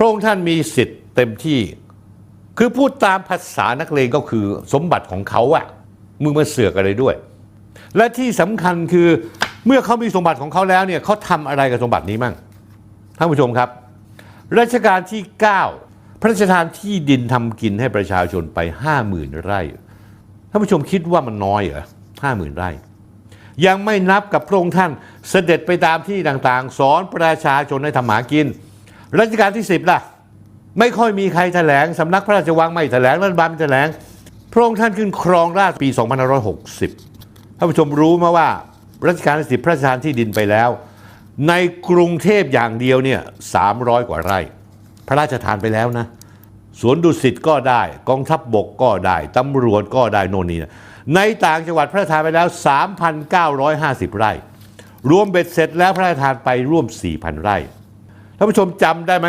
ระองค์ท่านมีสิทธิ์เต็มที่ คือพูดตามภาษานักเลงก็คือสมบัติของเขาอะมึงมาเสือกอะไรด้วย และที่สำคัญคือเมื่อเขามีสมบัติของเขาแล้วเนี่ยเขาทำอะไรกับสมบัตินี้มั่งท่านผู้ชมครับ รัชกาลที่ 9 พระราชทานที่ดินทำกินให้ประชาชนไป 50,000 ไร่ท่านผู้ชมคิดว่ามันน้อยเหรอห้าหมื่นไร่ ยังไม่นับกับพระองค์ท่านเสด็จไปตามที่ต่างๆ สอนประชาชนให้ทำหมากิน รัชกาลที่ 10ล่ะ ไม่ค่อยมีใครแถลงสำนักพระราชวังไม่แถลงรัฐบาลไม่แถลงพระองค์ท่านขึ้นครองราชปี 2560 ท่านผู้ชมรู้มาว่ารัชกาลที่10พระราชทานที่ดินไปแล้ว ในกรุงเทพอย่างเดียวเนี่ย300กว่าไร่ พระราชทานไปแล้วนะ สวนดุสิตก็ได้ กองทัพบบกก็ได้ ตำรวจก็ได้โน่นนี่นะในต่างจังหวัดพระราชทานไปแล้ว 3,950 ไร่ รวมเบ็ดเสร็จแล้วพระราชทานไปร่วม 4,000 ไร่ ท่านผู้ชมจำได้ไหม